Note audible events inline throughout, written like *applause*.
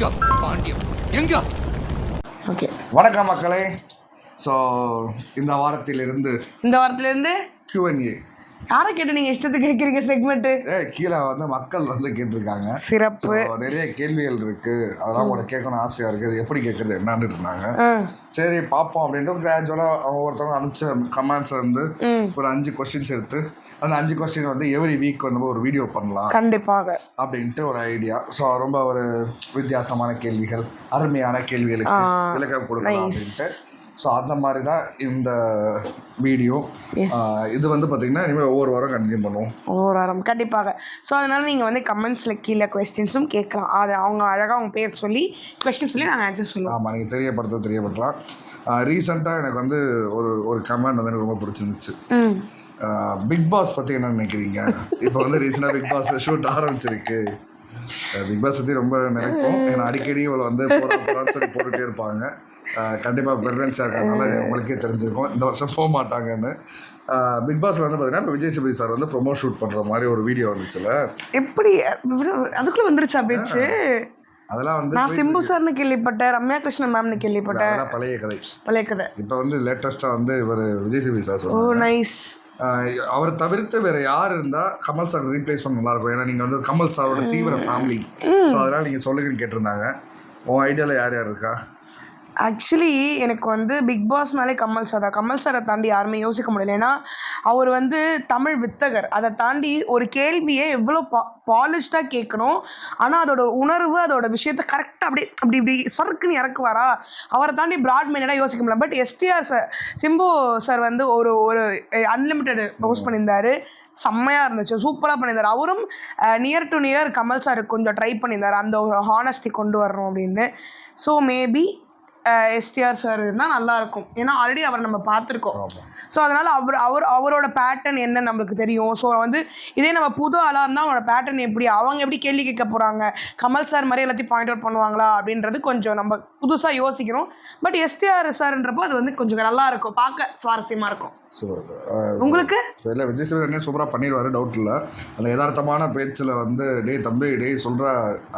எங்க பாண்டியம் எங்க? ஓகே. வணக்கம் மக்களே. ஸோ இந்த வாரத்திலிருந்து இந்த வாரத்துலேருந்து Q&A யாரை கேட்டு நீங்கள் இஷ்டத்துக்கு கேட்குறீங்க செக்மெண்ட்டு கீழே வந்து மக்கள் வந்து கேட்டிருக்காங்க. சிறப்பு. நிறைய கேள்விகள் இருக்கு. அதெல்லாம் உங்களோட கேட்கணும் ஆசையா இருக்கு. இது எப்படி கேட்கறது என்னன்னு இருந்தாங்க. சரி பார்ப்போம் அப்படின்ட்டு கிராஜுவலாக ஒவ்வொருத்தவங்க அனுப்பிச்ச கமெண்ட்ஸ் வந்து ஒரு அஞ்சு கொஸ்டின்ஸ் எடுத்து அந்த அஞ்சு கொஸ்டின் வந்து எவ்ரி வீக் வந்து ஒரு வீடியோ பண்ணலாம் கண்டிப்பாக. அப்படின்ட்டு ஒரு ஐடியா ஸோ ரொம்ப ஒரு வித்தியாசமான கேள்விகள் அருமையான கேள்விகளுக்கு விளக்கம் கொடுக்கலாம். அப்படின்ட்டு. ஸோ அந்த மாதிரி தான் இந்த வீடியோ. இது வந்து பார்த்தீங்கன்னா இனிமேல் ஒவ்வொரு வாரம் கண்டினியூ பண்ணுவோம். ஒரு வாரம். கண்டிப்பாக. ஸோ அதனால் நீங்கள் வந்து கமெண்ட்ஸில் கீழே கொஸ்டின்ஸும் கேட்கலாம். அது அவங்க அழகாக அவங்க பேர் சொல்லி கொஸ்டின் சொல்லி நாங்கள் ஆன்சர் சொல்லுவோம். ஆமாம் நீங்கள் தெரியப்படுத்த தெரியப்படுத்தலாம். ரீசெண்டாக எனக்கு வந்து ஒரு ஒரு கமெண்ட் வந்து எனக்கு ரொம்ப பிடிச்சிருந்துச்சு. பிக் பாஸ் பற்றி என்ன நினைக்கிறீங்க? இப்போ வந்து ரீசெண்டாக பிக் பாஸ் ஷூட் ஆரம்பிச்சிருக்கு. பிக் பாஸ் பற்றி ரொம்ப நினைப்போம். ஏன்னா அடிக்கடி இவளை வந்து போகிறா போகிறான்னு சொல்லி போட்டுகிட்டே இருப்பாங்க. கண்டிப்பாக ப்ரெக்னன்ஸாக இருக்கிறதுனால உங்களுக்கே தெரிஞ்சிருக்கும். இந்த வருஷம் போக மாட்டாங்கன்னு. பிக் பாஸில் வந்து பார்த்தீங்கன்னா இப்போ விஜய் சேபி சார் வந்து ப்ரொமோ ஷூட் பண்ணுற மாதிரி ஒரு வீடியோ வந்துச்சுல. எப்படி? அதுக்குள்ளே வந்துருச்சா பேச்சு? அதெல்லாம் வந்து நான் சிம்பு சார்னு கேள்விப்பட்டேன் ரம்யா கிருஷ்ணன் மேம்னு கேள்விப்பட்டேன். அதெல்லாம் பழைய கதை. பழைய கதை. இப்போ வந்து லேட்டஸ்ட்டாக வந்து இவர் விஜய் சேபி சார் ஓ நைஸ் அவரை தவிர்த்து வேற யார் இருந்தா கமல் சார் ரீப்ளேஸ் பண்ண நல்லா இருக்கும். ஏன்னா நீங்க வந்து கமல் சாரோட தீவிர ஃபேமிலி ஸோ அதனால நீங்க சொல்லுங்கன்னு கேட்டிருந்தாங்க. உன் ஐடியால யார் யார் இருக்கா? ஆக்சுவலி எனக்கு வந்து பிக் பாஸ்னாலே கமல் சார் தான் கமல் சாரை தாண்டி யாருமே யோசிக்க முடியல. ஏன்னா அவர் வந்து தமிழ் வித்தகர். அதை தாண்டி ஒரு கேள்வியை எவ்வளோ பா பாலிஷ்டாக கேட்கணும். ஆனால் அதோட உணர்வு அதோட விஷயத்தை கரெக்டாக அப்படி அப்படி இப்படி சறுக்குன்னு இறக்குவாரா? அவரை தாண்டி பிராட்மேனாக யோசிக்க முடியல. But STR sir Simbu sir வந்து ஒரு ஒரு அன்லிமிட்டெட் போஸ்ட் பண்ணியிருந்தாரு. செம்மையாக இருந்துச்சு. சூப்பராக பண்ணியிருந்தார். அவரும் near to near Kamal sir கொஞ்சம் ட்ரை பண்ணியிருந்தார். அந்த ஒரு ஹானஸ்டி கொண்டு வரணும் அப்படின்னு. ஸோ மேபி எஸ்டிஆர் சார் இருந்தால் நல்லாயிருக்கும் ஏன்னா ஆல்ரெடி அவரை நம்ம பார்த்துருக்கோம். ஸோ அதனால் அவர் அவர் அவரோட பேட்டர்ன் என்ன நம்மளுக்கு தெரியும்? ஸோ வந்து இதே நம்ம புது ஆளாக இருந்தால் அவனோட பேட்டர்ன் எப்படி? அவங்க எப்படி கேள்வி கேட்க போகிறாங்க கமல் சார் மாதிரி எல்லாத்தையும் பாயிண்ட் அவுட் பண்ணுவாங்களா? அப்படின்றது கொஞ்சம் நம்ம புதுசாக யோசிக்கிறோம். பட் எஸ்டிஆர் சார்ன்றப்போ அது வந்து கொஞ்சம் நல்லா இருக்கும் பார்க்க சுவாரஸ்யமாக இருக்கும். உங்களுக்கு? இல்லை விஜய் என்ன சூப்பராக பண்ணிடுவாரு டவுட் இல்லை. அந்த யதார்த்தமான பேச்சில் வந்து டேய் தம்பி டேய் சொல்கிறா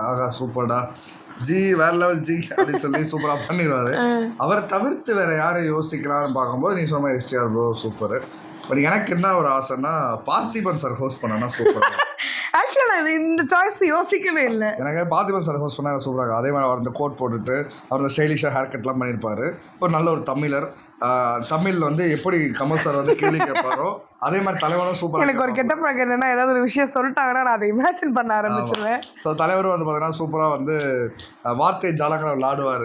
ஆகா சூப்பர்டா ஜி வேற லெவல் ஜி அப்படின்னு சொல்லி சூப்பராக பண்ணிடுவாரு. அவரை தவிர்த்து வேற யாரை யோசிக்கலாம்னு பார்க்கும்போது நீ சொன்ன எஸ்டிஆர் ப்ரோ சூப்பர் பட் எனக்கு என்ன ஒரு ஆசைன்னா பார்த்திபன் சார் ஹோஸ்ட் பண்ணனா சூப்பர் ஆக்சுவலாக நான் இந்த சாய்ஸ் யோசிக்கவே இல்லை. எனக்கு பார்த்திபன் சார் ஹோஸ்ட் பண்ணால் சூப்பராக அதே மாதிரி அவர் இந்த கோட் போட்டுட்டு அவர் இந்த ஸ்டைலிஷாக ஹேர் கட்லாம் பண்ணியிருப்பாரு ஒரு நல்ல ஒரு தமிழர். தமிழில் வந்து எப்படி கமல் சார் வந்து கேள்வி கேட்பாரோ அதே மாதிரி தலைவனும் சூப்பராக எனக்கு ஒரு கெட்ட பழக்கம் என்னன்னா ஏதாவது ஒரு விஷயம் சொல்லிட்டாங்கன்னா நான் அதை இமேஜின் பண்ண ஆரம்பிச்சிருவேன். ஸோ தலைவரும் வந்து பார்த்தீங்கன்னா சூப்பராக வந்து வார்த்தை ஜாலங்களை விளாடுவார்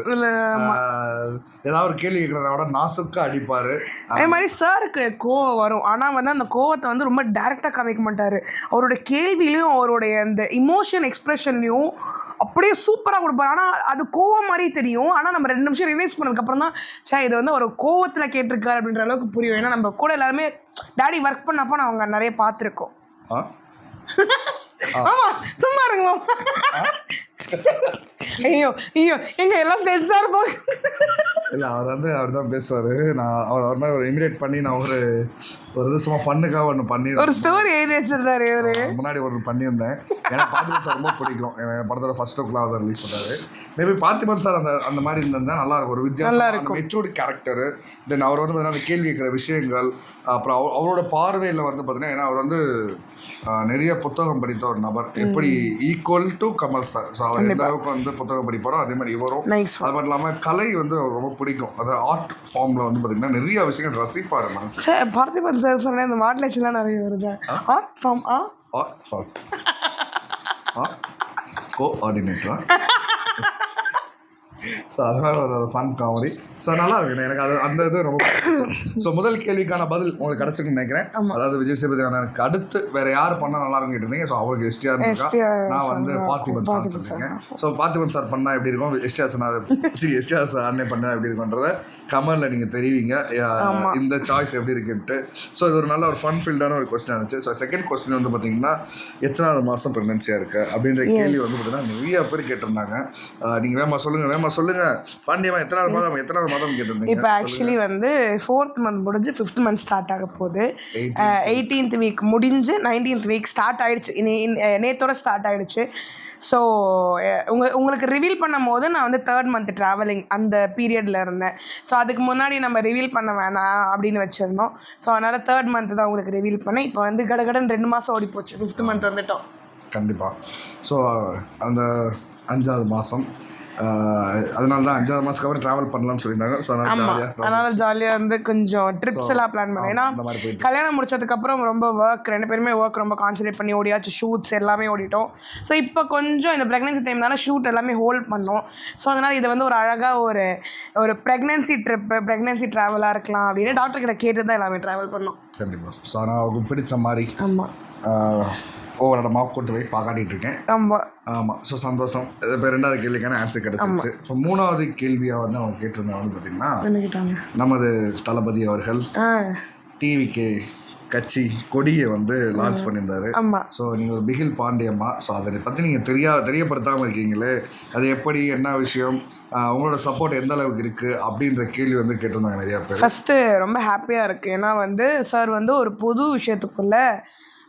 ஏதாவது ஒரு கேள்வி கேட்குறத நாசுக்காக அடிப்பார். அதே மாதிரி சாருக்கு கோவம் வரும். ஆனால் வந்து அந்த கோவத்தை வந்து ரொம்ப டேரெக்டாக காமிக்க மாட்டார். அவரோட கேள்வியிலையும் அவருடைய அந்த இமோஷன் எக்ஸ்பிரஷன்லையும் அப்படியே சூப்பராக கொடுப்பாரு. ஆனால் அது கோவம் மாதிரி தெரியும். ஆனால் நம்ம ரெண்டு நிமிஷம் ரிலைஸ் பண்ணதுக்கப்புறம் தான் சே இது வந்து ஒரு கோவத்தில் கேட்டிருக்காரு அப்படின்ற அளவுக்கு புரியும். ஏன்னா நம்ம கூட எல்லாருமே டேடி ஒர்க் பண்ணப்போ நான் அவங்க நிறைய பார்த்துருக்கோம். *laughs* ஆமா சும்மா இருங்க. ஐயோ ஐயோ எங்க எல்லாம் சென்சார் போக இல்லை அவர் வந்து அவர் தான் பேசுவார். நான் அவர் அவர் மாதிரி ஒரு இமிடியேட் பண்ணி நான் ஒரு ஒரு சும்மா ஃபண்ணுக்காக ஒன்று பண்ணி ஒரு ஸ்டோரி எழுதி வச்சிருந்தாரு இவரு. முன்னாடி ஒன்று பண்ணியிருந்தேன். எனக்கு பார்த்திபன் சார் ரொம்ப பிடிக்கும். எனக்கு படத்தோட ஃபர்ஸ்ட் லுக்லாம் அதை ரிலீஸ் பண்ணாரு மேபி பார்த்திபன் சார் அந்த அந்த மாதிரி இருந்திருந்தா நல்லா இருக்கும். ஒரு வித்தியாசம். மெச்சூர்டு கேரக்டர் தென் அவர் வந்து பார்த்தீங்கன்னா அந்த கேள்வி கேட்குற விஷயங்கள் அப்புறம் அவர் அவரோட பார்வையில் வந்து பார்த்தீங்கன்னா ஏன்னா அவர் வந்து நிறைய புத்தகம் படித்த ஒரு நபர். எப்படி equal to Kamal sir so அவர் எந்த அளவுக்கு வந்து புத்தகம் படிப்பாரோ அதே மாதிரி இவரும். அது மட்டும் இல்லாமல் கலை வந்து ரொம்ப பிடிக்கும். அது ஆர்ட் ஃபார்மில் வந்து பார்த்தீங்கன்னா நிறைய விஷயங்கள் ரசிப்பார் மனசு. சார் பார்த்திபன் சார் சொன்ன இந்த மாடலேஷன்லாம் நிறைய வருது. ஆர்ட் ஃபார்ம் ஆ? ஆர்ட் ஃபார்ம் ஆ? கோ ஆர்டினேட்டரா *laughs* ஸோ அதனால ஒரு ஃபன் காமெடி ஸோ நல்லா இருக்கு எனக்கு அது அந்த இது ரொம்ப ஸோ முதல் கேள்விக்கான பதில் உங்களுக்கு கிடச்சிருக்குன்னு நினைக்கிறேன். அதாவது விஜய் சேதுபதி அண்ணனுக்கு அடுத்து வேற யார் பண்ணா நல்லா இருக்குன்னு கேட்டிருந்தீங்க. ஸோ அவருக்கு எஸ்டிஆர் இருக்கா? நான் வந்து பார்த்திபன் சார் சொல்லியிருக்கேன். ஸோ பார்த்திபன் சார் பண்ணா எப்படி இருக்கும்? எஸ்டிஆர் சார் சரி எஸ்டிஆர் சார் அண்ணன் பண்ணா எப்படி இருக்குன்றத கமெண்ட்ல நீங்க தெரிவிங்க. இந்த சாய்ஸ் எப்படி இருக்குன்ட்டு. ஸோ இது ஒரு நல்ல ஒரு ஃபன் ஃபீல்டான ஒரு கொஸ்டின் இருந்துச்சு. ஸோ செகண்ட் கொஸ்டின் வந்து பார்த்தீங்கன்னா எத்தனாவது மாதம் ப்ரெக்னன்சியாக இருக்கு? அப்படின்ற கேள்வி வந்து பார்த்தீங்கன்னா நிறைய பேர் கேட்டிருந்தாங்க. அஹ், நீங்க வேமா சொல்லுங்க? வேமா சொல்லுங்க? பாண்டியமா எத்தனாவது மாதம் எத்தனாவது மாதம் கேட்டிருந்தீங்க. இப்போ ஆக்சுவலி வந்து ஃபோர்த் மந்த் முடிஞ்சு ஃபிஃப்த் மந்த் ஸ்டார்ட் ஆக போகுது. 18th எயிட்டீன்த் வீக் முடிஞ்சு நைன்டீன்த் வீக் ஸ்டார்ட் ஆயிடுச்சு. நேத்தோட ஸ்டார்ட் ஆயிடுச்சு. ஸோ உங்க உங்களுக்கு ரிவீல் பண்ணும் போது நான் வந்து தேர்ட் மந்த் ட்ராவலிங் அந்த பீரியடில் இருந்தேன். ஸோ அதுக்கு முன்னாடி நம்ம ரிவீல் பண்ண வேணாம் அப்படின்னு வச்சுருந்தோம். ஸோ அதனால் தேர்ட் மந்த் தான் உங்களுக்கு ரிவீல் பண்ணேன். இப்போ வந்து கடகடன் ரெண்டு மாதம் ஓடி போச்சு. ஃபிஃப்த் மந்த் வந்துட்டோம். கண்டிப்பாக ஸோ அந்த அஞ்சாவது மாதம் அதனால தான் அஞ்சாவது மாதத்துக்கு அப்புறம் ட்ராவல் பண்ணலாம்னு சொல்லியிருந்தாங்க. ஸோ அதனால் அதனால் ஜாலியாக வந்து கொஞ்சம் ட்ரிப்ஸ் எல்லாம் பிளான் பண்ணேன். ஏன்னா கல்யாணம் முடிச்சதுக்கப்புறம் ரொம்ப ஒர்க் ரெண்டு பேருமே ஒர்க் ரொம்ப கான்சன்ட்ரேட் பண்ணி ஓடியாச்சு. ஷூட்ஸ் எல்லாமே ஓடிட்டோம். ஸோ இப்போ கொஞ்சம் இந்த ப்ரெக்னென்சி டைம்னால ஷூட் எல்லாமே ஹோல்ட் பண்ணோம். ஸோ அதனால் இது வந்து ஒரு அழகாக ஒரு ஒரு ப்ரெக்னென்சி ட்ரிப்பு ப்ரெக்னென்சி ட்ராவலாக இருக்கலாம் அப்படின்னு டாக்டர் கிட்ட கேட்டு தான் எல்லாமே ட்ராவல் பண்ணோம். கண்டிப்பாக ஸோ அதனால் அவருக்கு பிடிச்ச மாதிரி ஆமாம் ஒவ்வொரு கூட்டு போய் பாக்காட்டிட்டு இருக்கேன் ஆமாம் ஆமாம் ஸோ சந்தோஷம் இப்போ ரெண்டாவது கேள்விக்கான ஆன்சர் கிடச்சிருச்சு. இப்போ மூணாவது கேள்வியாக வந்து அவங்க கேட்டிருந்தவங்க வந்து பார்த்தீங்கன்னா நமது தளபதி அவர்கள் டிவிக்கு கட்சி கொடியை வந்து லான்ச் பண்ணியிருந்தாரு. ஸோ நீங்கள் பிகில் பாண்டியம்மா. ஸோ அதை பற்றி நீங்கள் தெரியா தெரியப்படுத்தாமல் இருக்கீங்களே அது எப்படி என்ன விஷயம் உங்களோட சப்போர்ட் எந்த அளவுக்கு இருக்குது அப்படின்ற கேள்வி வந்து கேட்டிருந்தாங்க நிறையா பேர். ஃபஸ்ட்டு ரொம்ப ஹாப்பியாக இருக்குது ஏன்னா வந்து சார் வந்து ஒரு புது விஷயத்துக்குள்ளே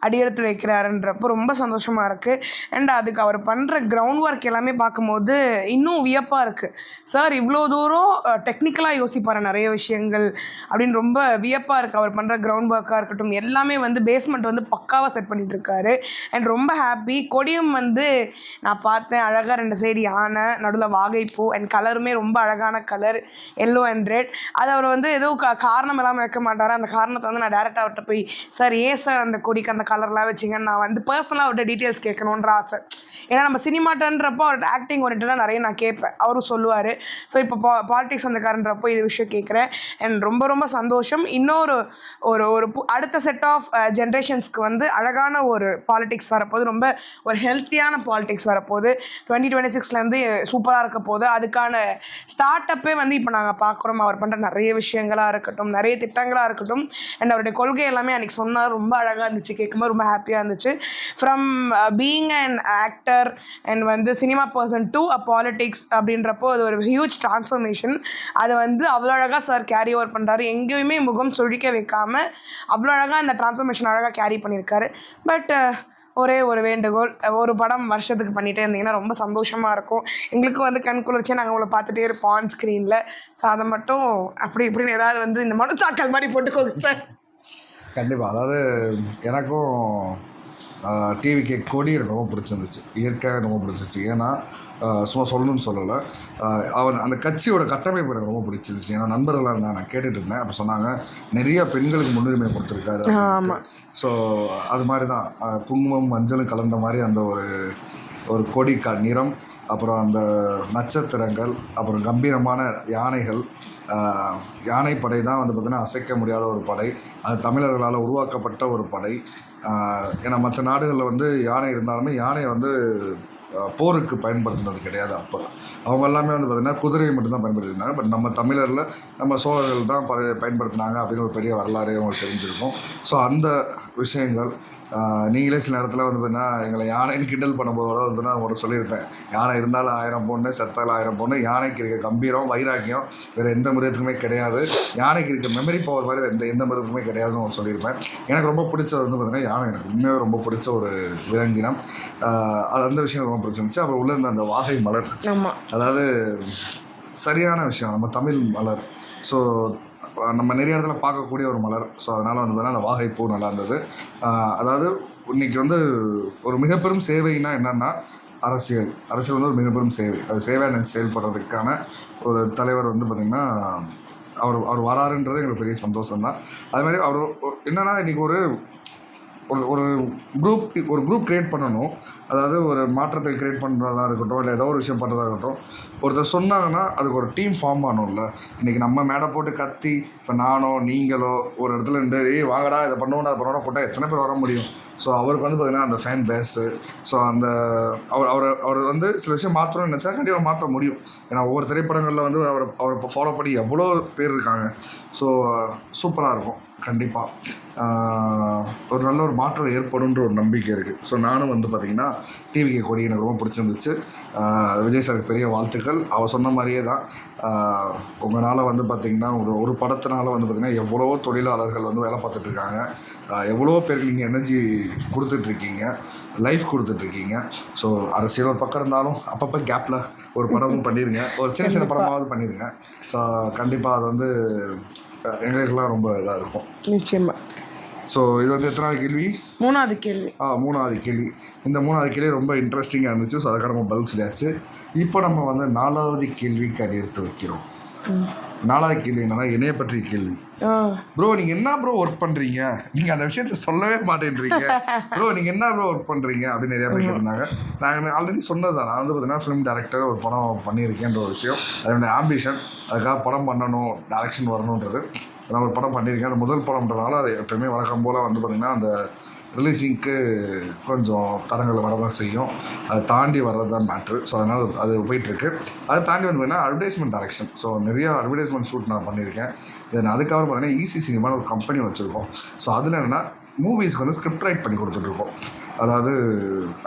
அடியெடுத்து வைக்கிறாருன்றப்போ ரொம்ப சந்தோஷமாக இருக்குது அண்ட் அதுக்கு அவர் பண்ணுற கிரவுண்ட் ஒர்க் எல்லாமே பார்க்கும்போது இன்னும் வியப்பாக இருக்குது சார் இவ்வளோ தூரம் டெக்னிக்கலாக யோசிப்பார் நிறைய விஷயங்கள் அப்படின்னு ரொம்ப வியப்பாக இருக்குது அவர் பண்ணுற கிரவுண்ட் ஒர்க்காக இருக்கட்டும் எல்லாமே வந்து பேஸ்மெண்ட் வந்து பக்காவாக செட் பண்ணிட்டு அண்ட் ரொம்ப ஹாப்பி கொடியம் வந்து நான் பார்த்தேன் அழகாக ரெண்டு சைடு யானை நடுவில் வாகைப்பூ அண்ட் கலருமே ரொம்ப அழகான கலர் எல்லோ அண்ட் ரெட் அது அவர் வந்து ஏதோ காரணம் இல்லாமல் வைக்க மாட்டார்? அந்த காரணத்தை வந்து நான் டேரெக்டாக அவர்கிட்ட போய் சார் ஏன் சார் அந்த கொடிக்கு அந்த கலர்லாம் வச்சிங்கன்னு நான் வந்து பர்சனலாக அவர்கிட்ட டீட்டெயில்ஸ் கேட்கணுன்ற ஆசை. ஏன்னா நம்ம சினிமாட்டன்றப்போ அவர்கிட்ட ஆக்டிங் ஓரியன்டாக நிறைய நான் கேட்பேன். அவரும் சொல்லுவார். ஸோ இப்போ பா பாலிடிக்ஸ் வந்தக்காரன்றப்போ இது விஷயம் கேட்குறேன். அண்ட் ரொம்ப ரொம்ப சந்தோஷம். இன்னொரு ஒரு ஒரு பு- அடுத்த செட் ஆஃப் ஜென்ரேஷன்ஸ்க்கு வந்து அழகான ஒரு பாலிடிக்ஸ் வரப்போகுது. ரொம்ப ஒரு ஹெல்த்தியான பாலிடிக்ஸ் வரப்போகுது. டுவெண்ட்டி டுவெண்ட்டி சிக்ஸ்லேருந்து சூப்பராக இருக்க போகுது. அதுக்கான ஸ்டார்ட் அப்பே வந்து இப்போ நாங்கள் பார்க்குறோம். அவர் பண்ணுற நிறைய விஷயங்களாக இருக்கட்டும் நிறைய திட்டங்களாக இருக்கட்டும். அண்ட் அவருடைய கொள்கை எல்லாமே அன்றைக்கி சொன்னால் ரொம்ப அழகாக இருந்துச்சு. கேட்கும்போது ரொம்ப ஹாப்பியாக இருந்துச்சு. From being and actor and வந்து cinema person to a politics அப்படின்றப்போ அது ஒரு ஹியூஜ் ட்ரான்ஸ்ஃபர்மேஷன் அதை வந்து அவ்வளோ அழகாக சார் கேரி ஓவர் பண்ணுறாரு எங்கேயுமே முகம் சுழிக்க வைக்காம அவ்வளோ அழகாக அந்த ட்ரான்ஸ்ஃபர்மேஷன் அழகாக கேரி பண்ணியிருக்காரு. பட் uh, ஒரே ஒரு வேண்டுகோள் ஒரு படம் வருஷத்துக்கு பண்ணிகிட்டே இருந்தீங்கன்னா ரொம்ப சந்தோஷமாக இருக்கும். எங்களுக்கும் வந்து கண் குளிர்ச்சியாக நாங்கள் உங்களை பார்த்துட்டே இருப்போம் ஆன் ஸ்க்ரீனில் ஸோ அதை மட்டும் அப்படி இப்படின்னு ஏதாவது வந்து இந்த மனு தாக்கல் மாதிரி போட்டுக்கோங்க சார் கண்டிப்பாக அதாவது எனக்கும் டிவிக்கு கொடி எனக்கு ரொம்ப பிடிச்சிருந்துச்சு. இயற்கையாக ரொம்ப பிடிச்சிருச்சு ஏன்னா சும்மா சொல்லணும்னு சொல்லலை. அவன் அந்த கட்சியோட கட்டமைப்பு எனக்கு ரொம்ப பிடிச்சிருந்துச்சு. ஏன்னா நண்பர்களாக இருந்தால் நான் கேட்டுட்டு இருந்தேன். அப்போ சொன்னாங்க நிறைய பெண்களுக்கு முன்னுரிமை கொடுத்துருக்காரு. ஆமாம் ஸோ அது மாதிரி தான் குங்குமம் மஞ்சளும் கலந்த மாதிரி அந்த ஒரு ஒரு கொடி க நிறம். அப்புறம் அந்த நட்சத்திரங்கள் அப்புறம் கம்பீரமான யானைகள் யானைப்படை தான் வந்து பார்த்திங்கன்னா அசைக்க முடியாத ஒரு படை. அது தமிழர்களால் உருவாக்கப்பட்ட ஒரு படை. ஏன்னா மற்ற நாடுகளில் வந்து யானை இருந்தாலுமே யானையை வந்து போருக்கு பயன்படுத்தினது கிடையாது அப்போ. அவங்க எல்லாமே வந்து பார்த்திங்கன்னா குதிரையை மட்டும்தான் பயன்படுத்தியிருந்தாங்க. பட் நம்ம தமிழரில் நம்ம சோழர்கள் தான் ப பயன்படுத்தினாங்க அப்படின்னு ஒரு பெரிய வரலாறே அவங்களுக்கு தெரிஞ்சிருக்கும். ஸோ அந்த விஷயங்கள். நீங்களே சில நேரத்தில் வந்து பார்த்தீங்கன்னா எங்களை யானைன்னு கிண்டல் பண்ணும்போது வந்து நான் உங்கள்கிட்ட சொல்லியிருப்பேன். யானை இருந்தாலும் ஆயிரம் பொண்ணு செத்தாலும் ஆயிரம் பொண்ணு யானைக்கு இருக்க கம்பீரம் வைராக்கியம் வேறு எந்த மிருகத்துக்குமே கிடையாது. யானைக்கு இருக்க மெமரி பவர் மாதிரி எந்த எந்த மிருகத்துக்குமே கிடையாதுன்னு நான் சொல்லியிருப்பேன். எனக்கு ரொம்ப பிடிச்சது வந்து பார்த்தீங்கன்னா யானை எனக்கு உண்மையாக ரொம்ப பிடிச்ச ஒரு விலங்கினம். அது அந்த விஷயம் ரொம்ப பிடிச்சிருந்துச்சு. அப்புறம் உள்ள இருந்த அந்த வாகை மலர். அதாவது சரியான விஷயம். நம்ம தமிழ் மலர். ஸோ நம்ம நிறைய இடத்துல பார்க்கக்கூடிய ஒரு மலர். ஸோ அதனால் வந்து பார்த்தீங்கன்னா அந்த வாகைப்பூ நல்லா இருந்தது. அதாவது இன்னைக்கு வந்து ஒரு மிகப்பெரும் சேவைனா என்னென்னா அரசியல். அரசியல் வந்து ஒரு மிகப்பெரும் சேவை. அது சேவையாக நினைச்சு செயல்படுறதுக்கான ஒரு தலைவர் வந்து பார்த்திங்கன்னா அவர் அவர் வராருன்றது எங்களுக்கு பெரிய சந்தோஷம் தான் அது மாதிரி அவர் என்னென்னா என்னன்னா இன்றைக்கி ஒரு ஒரு ஒரு குரூப் ஒரு குரூப் க்ரியேட் பண்ணணும். அதாவது ஒரு மாற்றத்தை க்ரியேட் பண்ணுறதா இருக்கட்டும் இல்லை ஏதோ ஒரு விஷயம் பண்ணுறதா இருக்கட்டும். ஒருத்தர் சொன்னாங்கன்னா அதுக்கு ஒரு டீம் ஃபார்ம் ஆகணும்ல. இன்றைக்கி நம்ம மேடை போட்டு கத்தி இப்போ நானோ நீங்களோ ஒரு இடத்துல இருந்து ஏய் வாங்கடா இதை பண்ணுவோம் அதை பண்ணோட போட்டால் எத்தனை பேர் வர முடியும்? ஸோ அவருக்கு வந்து பார்த்திங்கன்னா அந்த ஃபேன் பேஸு ஸோ அந்த அவர் அவர் அவர் வந்து சில விஷயம் மாற்றணும்னு நினச்சா கண்டிப்பாக மாற்ற முடியும். ஏன்னா ஒவ்வொரு திரைப்படங்களில் வந்து அவர் அவரை ஃபாலோ பண்ணி எவ்வளோ பேர் இருக்காங்க. ஸோ சூப்பராக இருக்கும். கண்டிப்பாக ஒரு நல்ல ஒரு மாற்றம் ஏற்படும்ன்ற ஒரு நம்பிக்கை இருக்குது ஸோ நானும் வந்து பார்த்திங்கன்னா டிவிகே கொடி எனக்கு ரொம்ப பிடிச்சிருந்துச்சு. விஜய் சாருக்கு பெரிய வாழ்த்துக்கள். அவர் சொன்ன மாதிரியே தான். உங்களால் வந்து பார்த்திங்கன்னா ஒரு ஒரு படத்தினால வந்து பார்த்திங்கன்னா எவ்வளவோ தொழிலாளர்கள் வந்து வேலை ஆஹ் எவ்வளவோ பேருக்கு நீங்கள் எனர்ஜி கொடுத்துட்ருக்கீங்க லைஃப் கொடுத்துட்ருக்கீங்க ஸோ அரசியல் ஒரு பக்கம் இருந்தாலும் அப்பப்போ கேப்பில் ஒரு படமும் பண்ணிடுங்க ஒரு சின்ன சின்ன படமாவது பண்ணிடுங்க ஸோ கண்டிப்பாக அது வந்து எங்களுக்கெல்லாம் ரொம்ப இதாக இருக்கும். நிச்சயமா. ஸோ இது வந்து எத்தனாவது கேள்வி? மூணாவது கேள்வி. ஆ மூணாவது கேள்வி. இந்த மூணாவது கேள்வி ரொம்ப இன்ட்ரெஸ்டிங்காக இருந்துச்சு. ஸோ அதுக்காக நம்ம பதில் சொல்லியாச்சு. இப்போ நம்ம வந்து நாலாவது கேள்விக்கு அடி எடுத்து வைக்கிறோம். நாலாவது கேள்வி என்னன்னா என்னைய பற்றிய கேள்வி. ப்ரோ நீங்கள் என்ன ப்ரோ ஒர்க் பண்ணுறீங்க நீங்கள் அந்த விஷயத்த சொல்லவே மாட்டேன்றீங்க. ப்ரோ நீங்கள் என்ன ப்ரோ ஒர்க் பண்ணுறீங்க அப்படின்னு நிறைய பேர் கேட்டிருந்தாங்க. நான் ஆல்ரெடி சொன்னது தான் நான் வந்து பார்த்தீங்கன்னா ஃபிலிம் டேரக்டர் ஒரு படம் பண்ணியிருக்கேன்ற ஒரு விஷயம். அது என்னோட ஆம்பிஷன் அதுக்காக படம் பண்ணணும் டேரக்ஷன் வரணுன்றது. நான் ஒரு படம் பண்ணியிருக்கேன். அது முதல் படம்ன்றனால அது எப்பயுமே வழக்கம் போல் வந்து பார்த்திங்கன்னா அந்த ரிலீஸிங்க்கு கொஞ்சம் தடங்கள் வரதான் செய்யும். அதை தாண்டி வர்றது தான் மேட்ரு ஸோ அதனால் அது போயிட்டுருக்கு. அதை தாண்டி வந்து பார்த்தீங்கன்னா அட்வர்டைஸ்மெண்ட் டேரக்ஷன் ஸோ நிறையா அட்வர்டைஸ்மெண்ட் ஷூட் நான் பண்ணியிருக்கேன். தென் அதுக்கப்புறம் பார்த்தீங்கன்னா ஈசி சினிமான்னு ஒரு கம்பெனி வச்சுருக்கோம். ஸோ அதில் என்னென்னா மூவிஸ்க்கு வந்து ஸ்கிரிப்ட் ரைட் பண்ணி கொடுத்துட்ருக்கோம் அதாவது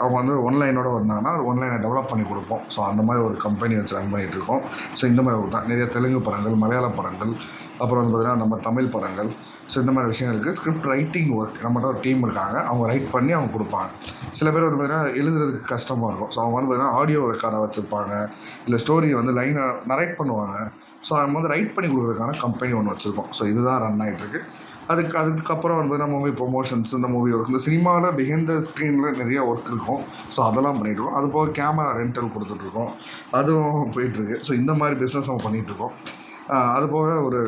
அவங்க வந்து ஒன்லைனோட வந்தாங்கன்னா ஒரு ஒன்லைனை டெவலப் பண்ணி கொடுப்போம். ஸோ அந்த மாதிரி ஒரு கம்பெனி வச்சு ரன் பண்ணிகிட்டு இருக்கோம். ஸோ இந்த மாதிரி தான். நிறைய தெலுங்கு படங்கள் மலையாள படங்கள் அப்புறம் வந்து பார்த்திங்கன்னா நம்ம தமிழ் படங்கள். ஸோ இந்த மாதிரி விஷயங்களுக்கு ஸ்கிரிப்ட் ரைட்டிங் ஒர்க் நம்மகிட்ட ஒரு டீம் இருக்காங்க. அவங்க ரைட் பண்ணி அவங்க கொடுப்பாங்க. சில பேர் வந்து பார்த்திங்கன்னா எழுதுறதுக்கு கஷ்டமாக இருக்கும். ஸோ அவங்க வந்து பார்த்திங்கன்னா ஆடியோ ரெக்கார்டாக வச்சுருப்பாங்க. இல்லை ஸ்டோரியை வந்து லைனை நரைட் பண்ணுவாங்க. ஸோ நம்ம வந்து ரைட் பண்ணி கொடுக்குறதுக்கான கம்பெனி ஒன்று வச்சுருக்கோம். ஸோ இதுதான் ரன் ஆகிட்டுருக்கு அதுக்கு அதுக்கப்புறம் வந்து நம்ம மூவி ப்ரொமோஷன்ஸ் இந்த மூவி ஒர்க் இந்த சினிமாவில் பிஹைண்ட் த ஸ்க்ரீனில் நிறைய ஒர்க் இருக்கும். ஸோ அதெல்லாம் பண்ணிகிட்ருக்கோம் அது போக கேமரா ரெண்டல் கொடுத்துட்ருக்கோம் அதுவும் போயிட்டுருக்கு ஸோ இந்த மாதிரி பிஸ்னஸ் நம்ம பண்ணிகிட்ருக்கோம் அது போக ஒரு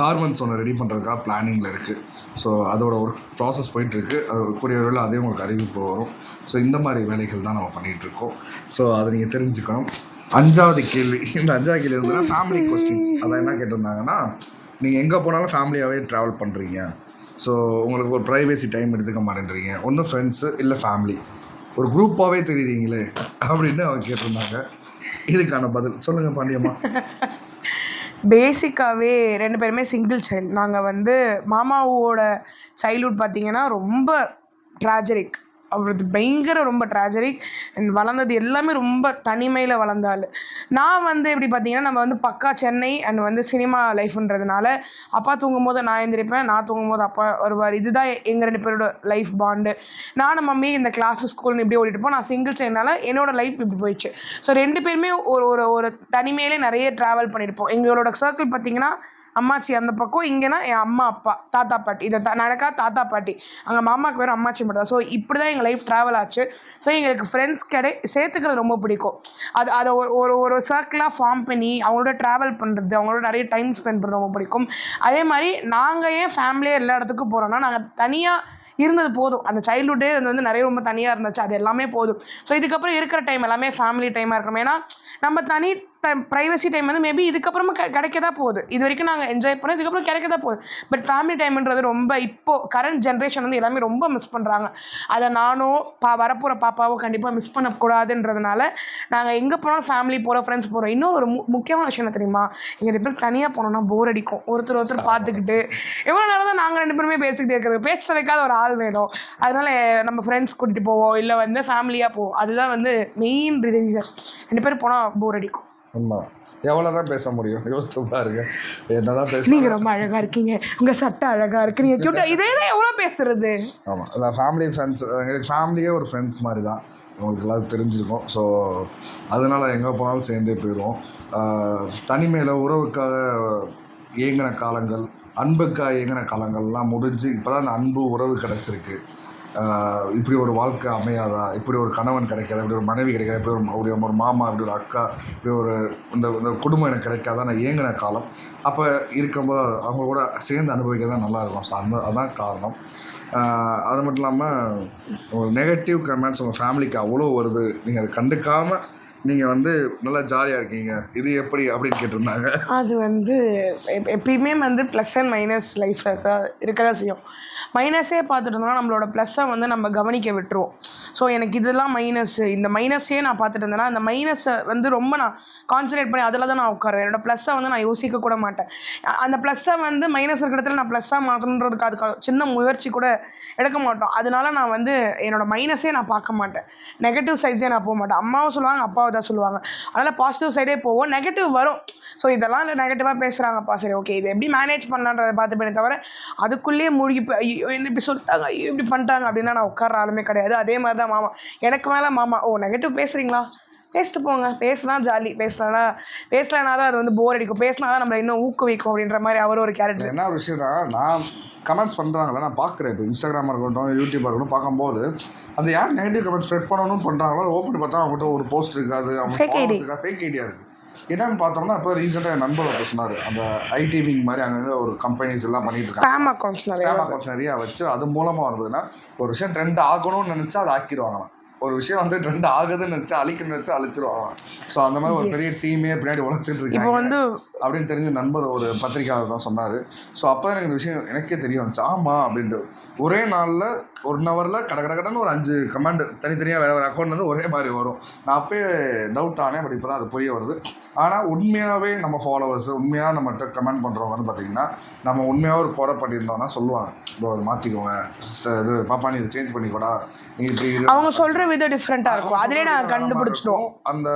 கார்மெண்ட்ஸ் ஒன்று ரெடி பண்ணுறதுக்காக பிளானிங்கில் இருக்குது ஸோ அதோட ஒர்க் ப்ராசஸ் போயிட்டுருக்கு அது கூடிய விரைவில் அதே உங்களுக்கு அறிவிப்பு வரும். ஸோ இந்த மாதிரி வேலைகள் தான் நம்ம பண்ணிகிட்ருக்கோம் ஸோ அதை நீங்கள் தெரிஞ்சுக்கணும். அஞ்சாவது கேள்வி. இந்த அஞ்சாவது கேள்வி வந்து ஃபேமிலி கொஸ்டின்ஸ் அதான் என்ன கேட்டிருந்தாங்கன்னா நீங்கள் எங்கே போனாலும் ஃபேமிலியாகவே ட்ராவல் பண்ணுறீங்க ஸோ உங்களுக்கு ஒரு ப்ரைவேசி டைம் எடுத்துக்க மாட்டேன்றீங்க. ஒன்றும் ஃப்ரெண்ட்ஸு இல்லை ஃபேமிலி ஒரு குரூப்பாகவே தெரியுறீங்களே அப்படின்னு அவங்க கேட்டிருந்தாங்க. இதுக்கான பதில். சொல்லுங்கள் பாண்டியம்மா. *laughs* பேசிக்காகவே ரெண்டு பேருமே சிங்கிள் சைல்டு நாங்கள் வந்து மாமாவோட சைல்ட்ஹுட் பார்த்தீங்கன்னா ரொம்ப ட்ராஜரிக் அவரது பயங்கர ரொம்ப ட்ராஜரிக் அண்ட் வளர்ந்தது எல்லாமே ரொம்ப தனிமையில் வளர்ந்தாள் நான் வந்து எப்படி பார்த்தீங்கன்னா நம்ம வந்து பக்கா சென்னை அண்ட் வந்து சினிமா லைஃப்ன்றதுனால அப்பா தூங்கும் போது நான் எழுந்திருப்பேன் நான் தூங்கும்போது அப்பா வருவார். இதுதான் எங்கள் ரெண்டு பேரோட லைஃப் பாண்டு நானும் மம்மி இந்த கிளாஸ் ஸ்கூல்னு இப்படி ஓடிட்டு இருப்போம். நான் சிங்கிள் சைல்ட்னால என்னோட லைஃப் இப்படி போயிடுச்சு. ஸோ ரெண்டு பேருமே ஒரு ஒரு ஒரு தனிமையிலே நிறைய ட்ராவல் பண்ணியிருப்போம். எங்களோட சர்க்கிள் பார்த்தீங்கன்னா அம்மாச்சி அந்த பக்கம் இங்கேனா என் அம்மா அப்பா தாத்தா பாட்டி. இதை த நடக்கா தாத்தா பாட்டி. அங்கே மாமாவுக்கு வேறு அம்மாச்சி மட்டும் தான். ஸோ இப்படி தான் எங்கள் லைஃப் ட்ராவல் ஆச்சு. ஸோ எங்களுக்கு ஃப்ரெண்ட்ஸ் கிடை சேர்த்துக்கிறது ரொம்ப பிடிக்கும். அது அதை ஒரு ஒரு ஒரு சர்க்கிளாக ஃபார்ம் பண்ணி அவங்களோட ட்ராவல் பண்ணுறது அவங்களோட நிறைய டைம் ஸ்பெண்ட் பண்ணுறது ரொம்ப பிடிக்கும். அதே மாதிரி நாங்கள் ஏன் ஃபேமிலியாக எல்லா இடத்துக்கும் போகிறோன்னா நாங்கள் தனியாக இருந்தது போதும். அந்த சைல்டுஹுட்டே அது வந்து நிறைய ரொம்ப தனியாக இருந்துச்சு. அது எல்லாமே போதும். ஸோ இதுக்கப்புறம் இருக்கிற டைம் எல்லாமே ஃபேமிலி டைமாக இருக்கணும். ஏன்னா நம்ம தனி டைம் ப்ரைவசி டைம் வந்து மேபி இதுக்கப்புறமா க கிடைக்க தான் போகுது. இது வரைக்கும் நாங்கள் என்ஜாய் பண்ணோம் இதுக்கப்புறம் கிடைக்க தான் போகுது பட் ஃபேமிலி டைம்ன்றது ரொம்ப இப்போ கரண்ட் ஜென்ரேஷன் வந்து எல்லாமே ரொம்ப மிஸ் பண்ணுறாங்க அதை நானும் பா வரப்போகிற பாப்பாவும் கண்டிப்பாக மிஸ் பண்ணக்கூடாதுன்றதுனால நாங்கள் எங்கே போனாலும் ஃபேமிலி போகிறோம் ஃப்ரெண்ட்ஸ் போகிறோம் இன்னொரு ஒரு முக்கியமான விஷயம் என்ன தெரியுமா? எங்கள் ரெண்டு பேரும் தனியாக போனோம்னா போர் அடிக்கும். ஒருத்தர் ஒருத்தர் பார்த்துக்கிட்டு எவ்வளோ நேரம் தான் நாங்கள் ரெண்டு பேருமே பேசிக்கிட்டே இருக்கிறது. பேச்சு தலைக்காத ஒரு ஆள் வேணும். அதனால நம்ம ஃப்ரெண்ட்ஸ் கூட்டிகிட்டு போவோம் இல்லை வந்து ஃபேமிலியாக போவோம். அதுதான் வந்து மெயின் ரீசன் ரெண்டு பேரும் போனால் போர் அடிக்கும். உண்மை எவ்வளோ தான் பேச முடியும்? யோசிச்சு பாருங்க. என்ன தான் பேச நீங்க ரொம்ப அழகா இருக்கீங்க. உங்க சட்டை அழகா இருக்கு. நீங்க கியூட்டா இதே தான் எவ்வளவு பேசுறது? ஆமாம் அதான் ஃபேமிலி ஃப்ரெண்ட்ஸ் எங்களுக்கு ஃபேமிலியே ஒரு ஃப்ரெண்ட்ஸ் மாதிரி தான் உங்களுக்கு எல்லாம் தெரிஞ்சிருக்கும். ஸோ அதனால் எங்கே போனாலும் சேர்ந்தே போயிடுவோம் தனிமையில் உறவுக்காக ஏங்கின காலங்கள் அன்புக்காக ஏங்கின காலங்கள்லாம் முடிஞ்சு இப்போ தான் அந்த அன்பு உறவு கிடச்சிருக்கு. இப்படி ஒரு வாழ்க்கை அமையாதா? இப்படி ஒரு கணவன் கிடைக்காதா? இப்படி ஒரு மனைவி கிடைக்காதா? இப்படி ஒரு இப்படி ஒரு மாமா இப்படி ஒரு அக்கா இப்படி ஒரு இந்த இந்த குடும்பம் எனக்கு கிடைக்காதா? நான் ஏங்கின காலம். அப்போ இருக்கும்போது அவங்க கூட சேர்ந்து அனுபவிக்க தான் நல்லா இருக்கும். ஸோ அந்த அதுதான் காரணம். அது மட்டும் இல்லாமல் ஒரு நெகட்டிவ் கமெண்ட்ஸ் உங்கள் ஃபேமிலிக்கு அவ்வளோ வருது. நீங்கள் அதை கண்டுக்காமல் நீங்கள் வந்து நல்லா ஜாலியாக இருக்கீங்க. இது எப்படி அப்படின்னு கேட்டிருந்தாங்க. அது வந்து எப்- எப்பயுமே வந்து ப்ளஸ் அண்ட் மைனஸ் லைஃப்பில் இருக்க இருக்க தான் செய்யும். மைனஸே பார்த்துட்டு இருந்தோம்னா நம்மளோட ப்ளஸ்ஸை வந்து நம்ம கவனிக்க விட்டுருவோம். ஸோ எனக்கு இதெல்லாம் மைனஸ் இந்த மைனஸே நான் பார்த்துட்டு இருந்தேன்னா அந்த மைனஸை வந்து ரொம்ப நான் கான்சன்ட்ரேட் பண்ணி அதில் தான் நான் உட்காருவேன். என்னோட ப்ளஸ்ஸை வந்து நான் யோசிக்க கூட மாட்டேன். அந்த ப்ளஸ்ஸை வந்து மைனஸ் இருக்கிற இடத்துல நான் ப்ளஸ்ஸாக மாற்றணுன்றதுக்கு அதுக்கு சின்ன முயற்சி கூட எடுக்க மாட்டோம். அதனால நான் வந்து என்னோடய மைனஸே நான் பார்க்க மாட்டேன். நெகட்டிவ் சைட்ஸே நான் போக மாட்டேன். அம்மாவும் சொல்லுவாங்க அப்பாவும் தான் சொல்லுவாங்க. அதனால் பாசிட்டிவ் சைடே போவோம். நெகட்டிவ் வரும். ஸோ இதெல்லாம் நெகட்டிவாக பேசுகிறாங்கப்பா சரி ஓகே இது எப்படி மேனேஜ் பண்ணலான்றதை பார்த்துப்பேனே தவிர அதுக்குள்ளேயே மூழ்கி போய், ஐயோ என்ன இப்படி சொல்லிட்டாங்க ஐயோ இப்படி பண்ணிட்டாங்க அப்படின்னா நான் உட்கார ஆளுமே கிடையாது. அதே மாதிரி தான் மாமா. எனக்கு மேலே மாமா ஓ நெகட்டிவ் பேசுகிறீங்களா பேசிட்டு போங்க. பேசினா ஜாலி பேசலனா பேசலனா தான் அது வந்து போர் அடிக்கும். பேசினா தான் நம்மளை இன்னும் ஊக்குவிக்கும் அப்படின்ற மாதிரி அவர் ஒரு கேரக்டர் என்ன ஒரு விஷயம்னா நான் கமெண்ட்ஸ் பண்ணுறாங்களா நான் பார்க்குறேன். இப்போ இன்ஸ்டாகிராமாக இருக்கட்டும் யூடியூபாக இருக்கட்டும் பார்க்கும்போது அந்த யார் நெகட்டிவ் கமெண்ட் ஸ்ப்ரெட் பண்ணணும்னு பண்ணுறாங்களோ ஓப்பன் பார்த்தா அவங்ககிட்ட ஒரு போஸ்ட் இருக்காது அவங்க. ஃபேக் ஐடியா இருக்குது என்னன்னு பார்த்தோம்னா இப்போ ரீசெண்டாக என் நண்பர் ஒருத்தர் சொன்னார் அந்த ஐடி விங் மாதிரி அங்கே ஒரு கம்பெனிஸ் எல்லாம் பண்ணிட்டு இருக்காங்க. ஸ்பேம் அக்கௌண்ட்ஸ் நிறைய அக்கௌண்ட்ஸ் நிறைய வச்சு அது மூலமாக வந்ததுன்னா ஒரு விஷயம் ட்ரெண்ட் ஆகணும்னு நினச்சா அதை ஆக்கிடுவாங்களாம். ஒரு விஷயம் வந்து ட்ரெண்ட் ஆகுதுன்னு நினச்சா அழிக்கணும்னு நினச்சா அழிச்சிருவாங்களாம் ஸோ அந்த மாதிரி ஒரு பெரிய டீமே பின்னாடி உழைச்சிட்டு இப்போ இருக்காங்க வந்து அப்படின்னு தெரிஞ்ச நண்பர் ஒரு பத்திரிக்கையாளர் தான் சொன்னார். ஸோ அப்போ எனக்கு இந்த விஷயம் எனக்கே தெரிய வந்துச்சு ஆமாம் அப்படின்ட்டு. ஒரே நாளில் ஒன் ஹவரில் கட கட கடன்னு ஒரு அஞ்சு கமெண்ட் தனித்தனியாக வேறு வேறு அக்கௌண்ட் வந்து ஒரே மாதிரி வரும். நான் அப்போயே டவுட் ஆனேன் பட் இப்போ தான் அது புரிய வருது. ஆனால் உண்மையாகவே நம்ம ஃபாலோவர்ஸ் உண்மையாக நம்மகிட்ட கமெண்ட் பண்ணுறவங்க வந்து பார்த்திங்கன்னா நம்ம உண்மையாக ஒரு குறை பண்ணியிருந்தோம்னா சொல்லுவாங்க. இப்போ அதை மாற்றிக்கோங்க சிஸ்டர் இது பாப்பா நீ இதை சேஞ்ச் பண்ணிக்கூடா. நீ இப்படி இரு." அவங்க சொல்கிற விதம் டிஃப்ரெண்ட்டாக இருக்கும். அவங்க அதிலே சொல்றது நான் கண்டுபிடிச்சிடுவோம். அந்த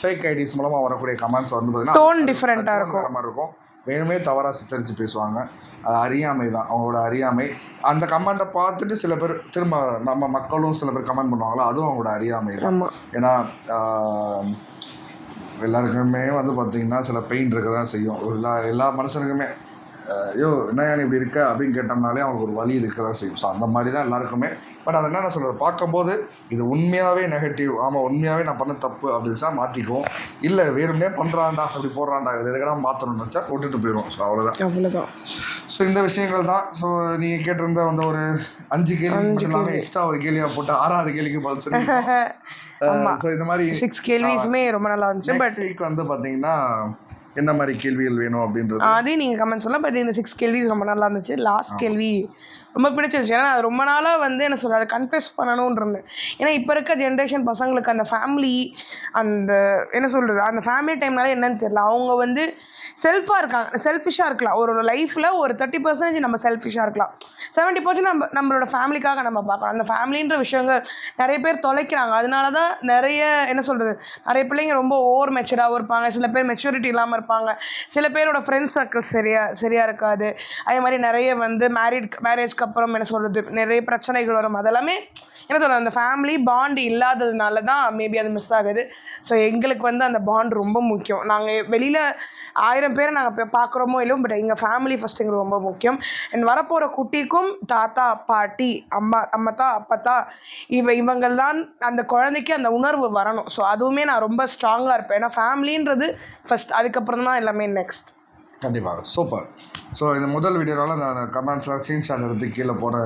ஃபேக் ஐடிஸ் மூலமாக வரக்கூடிய கமெண்ட்ஸ் வந்து பார்த்தீங்கன்னா அது tone இருக்கும். மாதிரி இருக்கும். வேணுமே தவறாக சித்தரித்து பேசுவாங்க. அது அறியாமை தான். அவங்களோட அறியாமை. அந்த கமெண்ட்டை பார்த்துட்டு சில பேர் திரும்ப நம்ம மக்களும் சில பேர் கமெண்ட் பண்ணுவாங்களோ? அதுவும் அவங்களோட அறியாமை தான். ஏன்னா எல்லாருக்குமே வந்து பார்த்திங்கன்னா சில பெயின் இருக்க தான் செய்யும். எல்லா எல்லா மனுஷனுக்குமே. ஐயோ என்னையா நீ இப்படி இருக்க? அப்படின்னு கேட்டோம்னாலே அவங்களுக்கு ஒரு வலி இருக்க தான் செய்யும். ஸோ அந்த மாதிரி தான் எல்லாருக்குமே. பட் அது என்ன நான் சொல்கிறது பார்க்கும்போது இது உண்மையாகவே நெகட்டிவ் ஆமாம் உண்மையாகவே நான் பண்ண தப்பு அப்படின்னு தான் மாற்றிக்குவோம் இல்லை வேறுமனே பண்ணுறான்டா அப்படி போடுறான்டா இது எதுக்கடா மாற்றணும்னு நினச்சா விட்டுட்டு போயிடும் ஸோ அவ்வளோதான் அவ்வளோதான் ஸோ இந்த விஷயங்கள் தான். ஸோ நீங்கள் கேட்டிருந்த அந்த ஒரு அஞ்சு கேள்வி மட்டும் இல்லாமல். எக்ஸ்ட்ரா ஒரு கேள்வியாக போட்டு ஆறாவது கேள்விக்கு பதில் சொல்லி. *laughs* ஸோ இந்த மாதிரி சிக்ஸ் கேள்விஸுமே ரொம்ப நல்லா இருந்துச்சு பட் வீக் வந்து பார்த்தீங்கன்னா என்ன மாதிரி கேள்விகள் வேணும் அப்படின்றது? அதையும் நீங்கள் கமெண்ட் சொல்லலாம் பட் இந்த சிக்ஸ் கேள்விஸ் ரொம்ப நல்லா இருந்துச்சு. லாஸ்ட் கேள்வி ரொம்ப பிடிச்சிருச்சு ஏன்னா அது ரொம்ப நாளாக வந்து என்ன சொல்கிறது கன்ஃபெஸ் பண்ணணும்னு இருந்தேன். ஏன்னா இப்போ இருக்க ஜென்ரேஷன் பசங்களுக்கு அந்த ஃபேமிலி அந்த என்ன சொல்கிறது அந்த ஃபேமிலி டைம்னால என்னன்னு தெரியல. அவங்க வந்து செல்ஃபாக இருக்காங்க செல்ஃபிஷாக இருக்கலாம். ஒரு லைஃப்பில் ஒரு தேர்ட்டி பர்சன்டேஜ் நம்ம செல்ஃபிஷாக இருக்கலாம். செவன்ட்டி பர்சன்ட் நம்ம நம்மளோட ஃபேமிலிக்காக நம்ம பார்க்கலாம். அந்த ஃபேமிலின்ற விஷயங்கள் நிறைய பேர் தொலைக்கிறாங்க. அதனால தான் நிறைய என்ன சொல்கிறது நிறைய பிள்ளைங்க ரொம்ப ஓவர் மெச்சூராகவும் இருப்பாங்க. சில பேர் மெச்சூரிட்டி இல்லாமல் இருப்பாங்க. சில பேரோட ஃப்ரெண்ட்ஸ் சர்க்கிள் சரியாக சரியாக இருக்காது. அதே மாதிரி நிறைய வந்து மேரிட் மேரேஜ் அப்புறம் என்ன சொல்கிறது நிறைய பிரச்சனைகள் வரும். அதெல்லாமே என்ன சொல்கிறது அந்த ஃபேமிலி பாண்ட் இல்லாததுனால தான் மேபி அது மிஸ் ஆகுது. ஸோ எங்களுக்கு வந்து அந்த பாண்ட் ரொம்ப முக்கியம். நாங்கள் வெளியில் ஆயிரம் பேரை நாங்கள் இப்போ பார்க்குறோமோ இல்லையோ பட் எங்கள் ஃபேமிலி ஃபஸ்ட் எங்களுக்கு ரொம்ப முக்கியம். அண்ட் வரப்போகிற குட்டிக்கும் தாத்தா பாட்டி அம்மா அம்மத்தா அப்பத்தா இவ இவங்கள் தான் அந்த குழந்தைக்கு அந்த உணர்வு வரணும். ஸோ அதுவுமே நான் ரொம்ப ஸ்ட்ராங்காக இருப்பேன். ஏன்னா ஃபேமிலின்றது ஃபஸ்ட் அதுக்கப்புறம் தான் எல்லாமே நெக்ஸ்ட் கண்டிப்பாக. சூப்பர் ஸோ இந்த முதல் வீடியோனால நான் கமெண்ட்ஸ்லாம் ஸ்க்ரீன்ஷாட் எடுத்து கீழே போட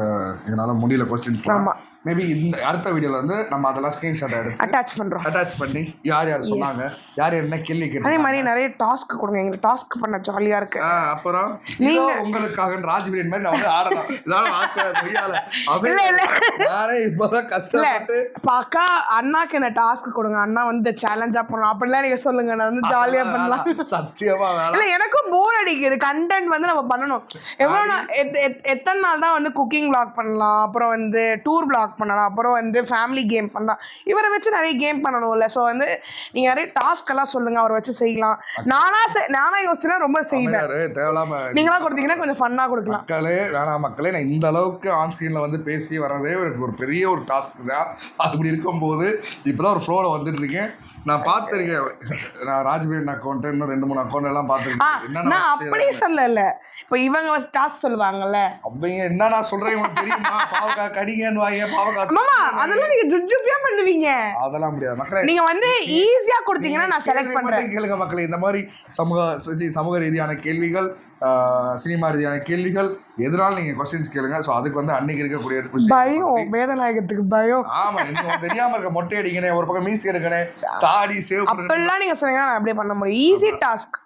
என்னால் முடியல கொஸ்டின்ஸ்லாம். மேபி இந்த அடுத்த வீடியோவில் வந்து நம்ம அதெல்லாம் ஸ்க்ரீன்ஷாட் எடுத்து அட்டாச் பண்ணுறோம் அட்டாச் பண்ணி யார் யார் சொன்னாங்க யார் என்ன கேள்வி அதே கேட்டாங்க மாதிரி நிறைய டாஸ்க் கொடுங்க எங்களுக்கு டாஸ்க் பண்ண ஜாலியாக இருக்கு. அப்புறம் இதோ உங்களுக்காக ராஜ்பிரியன் மாதிரி நான் வந்து ஆடலாம் இதான ஆசை முடியல. இல்ல, இல்ல. நானே இப்போதான் கஷ்டப்பட்டு பாக்கா அண்ணாக்கு இந்த டாஸ்க் கொடுங்க. அண்ணா வந்து சேலஞ்சா பண்ணலாம் அப்படிலாம் நீங்க சொல்லுங்க. நான் வந்து ஜாலியா பண்ணலாம். வேணாம். சத்தியமா வேணாம். இல்ல எனக்கும் போர் அடிக்குது. கண்டென்ட் வந்து நம்ம பண்ணணும் எவ்வளோ எத்தனை நாள் தான் வந்து குக்கிங் vlog பண்ணலாம் அப்புறம் வந்து டூர் vlog பண்ணலாம் அப்புறம் வந்து ஃபேமிலி கேம் பண்ணலாம். இவரை வச்சு நிறைய கேம் பண்ணணும்ல. ஸோ வந்து நீங்க நிறைய டாஸ்க் எல்லாம் சொல்லுங்க அவரை வச்சு செய்யலாம். நானா நானா யோசிச்சுனா ரொம்ப செய்வேன். தேவையில்லாம நீங்களா கொடுத்தீங்கன்னா கொஞ்சம் ஃபன்னா கொடுக்கலாம். மக்களே வேணாம் மக்களே நான் இந்த அளவுக்கு ஆன் ஸ்க்ரீனில் வந்து பேசி வர்றதே எனக்கு ஒரு பெரிய ஒரு டாஸ்க் தான். அப்படி இருக்கும்போது இப்போ தான் ஒரு ஃப்ளோவில் வந்துட்டு இருக்கேன். நான் பார்த்துருக்கேன். நான் ராஜ்பீரன் அக்கௌண்ட் இன்னும் ரெண்டு மூணு அக்கௌண்ட் எல்லாம் பார்த்துருக்கேன். நான் அப்படி சொல்லல. இப்போ இவங்க டாஸ்க் சொல்லுவாங்கல்ல. அவங்க என்ன நான் சொல்கிறேன் உனக்கு தெரியுமா? பாவக்காய் கடிங்கன்னு வாங்க பாவக்காய் மாமா அதெல்லாம் நீங்க ஜுஜுப்பியா பண்ணுவீங்க. அதெல்லாம் முடியாது. மக்களே நீங்க வந்து ஈஸியா கொடுத்தீங்கன்னா நான் செலக்ட் பண்றேன். கேளுங்க மக்களே. இந்த மாதிரி சமூக சி- சமூக ரீதியான கேள்விகள் சினிமா ரீதியான கேள்விகள் எதனாலும் நீங்க கொஸ்டின்ஸ் கேளுங்க. ஸோ அதுக்கு வந்து அன்னைக்கு இருக்கக்கூடிய பயம் வேதநாயகத்துக்கு பயம். ஆமா இன்னும் தெரியாம இருக்க மொட்டை அடிக்கணும் ஒரு பக்கம் மீசி எடுக்கணும் தாடி சேவ் அப்படிலாம் நீங்க சொன்னீங்கன்னா அப்படியே பண்ண முடியும். ஈஸி டாஸ்க்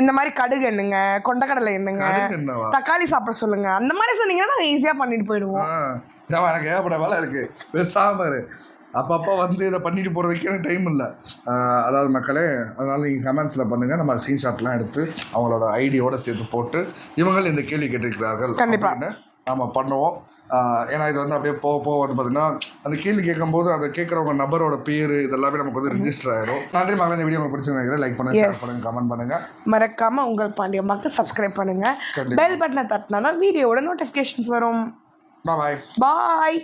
இந்த மாதிரி கடுகு எண்ணுங்க கொண்டக்கடலை எண்ணுங்க தக்காளி சாப்பிட சொல்லுங்க. அந்த மாதிரி சொன்னீங்கன்னா நாங்கள் ஈஸியாக பண்ணிட்டு போயிடுவோம். எனக்கு ஏகப்பட்ட வேலை இருக்கு. பேசாம இரு. அப்பப்போ வந்து இதை பண்ணிட்டு போகிறதுக்கு டைம் இல்லை. அதாவது மக்களே அதனால நீங்கள் கமெண்ட்ஸில் பண்ணுங்கள் நம்ம ஸ்க்ரீன்ஷாட்லாம் எடுத்து அவங்களோட ஐடியோட சேர்த்து போட்டு இவங்கள் இந்த கேள்வி கேட்டிருக்கிறார்கள். கண்டிப்பா. அப்படின்னு நாம பண்ணுவோம். ஏன்னா இது வந்து அப்படியே போக போக வந்து பார்த்தீங்கன்னா அந்த கேள்வி கேட்கும்போது அதை கேட்குறவங்க நபரோட பேர் இதெல்லாமே நமக்கு வந்து ரிஜிஸ்டர் ஆயிரும். நன்றி மகளே இந்த வீடியோ உங்களுக்கு பிடிச்சிருந்தா லைக் பண்ணுங்க ஷேர். பண்ணுங்க கமெண்ட் பண்ணுங்க. மறக்காம உங்கள் பாண்டியம்மாக்கு சப்ஸ்கிரைப் பண்ணுங்க. பெல் பட்டனை தட்டினா தான் வீடியோவோட நோட்டிஃபிகேஷன்ஸ் வரும். பாய் பாய்